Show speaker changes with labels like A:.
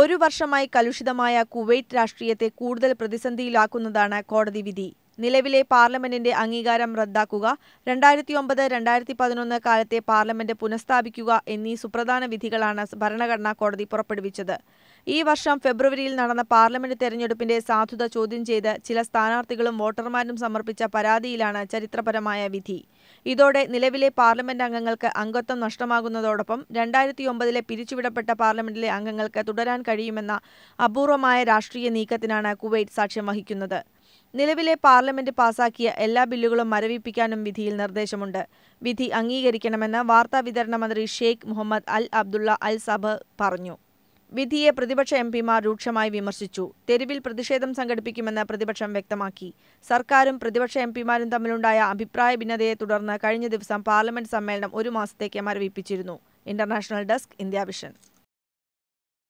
A: ഒരു വർഷമായി കലുഷിതമായ കുവൈറ്റ് രാഷ്ട്രീയത്തെ കൂടുതൽ പ്രതിസന്ധിയിലാക്കുന്നതാണ് കോടതി വിധി. നിലവിലെ പാർലമെന്റിന്റെ അംഗീകാരം റദ്ദാക്കുക രണ്ടായിരത്തി ഒമ്പത് രണ്ടായിരത്തി പതിനൊന്ന് കാലത്തെ പാർലമെന്റ് പുനഃസ്ഥാപിക്കുക എന്നീ സുപ്രധാന വിധികളാണ് ഭരണഘടനാ കോടതി പുറപ്പെടുവിച്ചത്. ഈ വർഷം ഫെബ്രുവരിയിൽ നടന്ന പാർലമെന്റ് തെരഞ്ഞെടുപ്പിന്റെ സാധുത ചോദ്യം ചെയ്ത് ചില സ്ഥാനാർത്ഥികളും വോട്ടർമാരും സമർപ്പിച്ച പരാതിയിലാണ് ചരിത്രപരമായ വിധി. ഇതോടെ നിലവിലെ പാർലമെന്റ് അംഗങ്ങൾക്ക് അംഗത്വം നഷ്ടമാകുന്നതോടൊപ്പം രണ്ടായിരത്തി ഒമ്പതിലെ പിരിച്ചുവിടപ്പെട്ട പാർലമെന്റിലെ അംഗങ്ങൾക്ക് തുടരാൻ കഴിയുമെന്ന അപൂർവമായ രാഷ്ട്രീയ നീക്കത്തിനാണ് കുവൈറ്റ് സാക്ഷ്യം വഹിക്കുന്നത്. നിലവിലെ പാർലമെന്റ് പാസാക്കിയ എല്ലാ ബില്ലുകളും മരവിപ്പിക്കാനും വിധിയിൽ നിർദ്ദേശമുണ്ട്. വിധി അംഗീകരിക്കണമെന്ന് വാർത്താവിതരണ മന്ത്രി Sheikh Mohammed Al Abdullah Al Sabah പറഞ്ഞു. വിധിയെ പ്രതിപക്ഷ എം പിമാർ രൂക്ഷമായി വിമർശിച്ചു. തെരുവിൽ പ്രതിഷേധം സംഘടിപ്പിക്കുമെന്ന് പ്രതിപക്ഷം വ്യക്തമാക്കി. സർക്കാരും പ്രതിപക്ഷ എം പിമാരും തമ്മിലുണ്ടായ അഭിപ്രായ ഭിന്നതയെ തുടർന്ന് കഴിഞ്ഞ ദിവസം പാർലമെന്റ് സമ്മേളനം ഒരു മാസത്തേക്ക് മരവിപ്പിച്ചിരുന്നു. International desk India vision.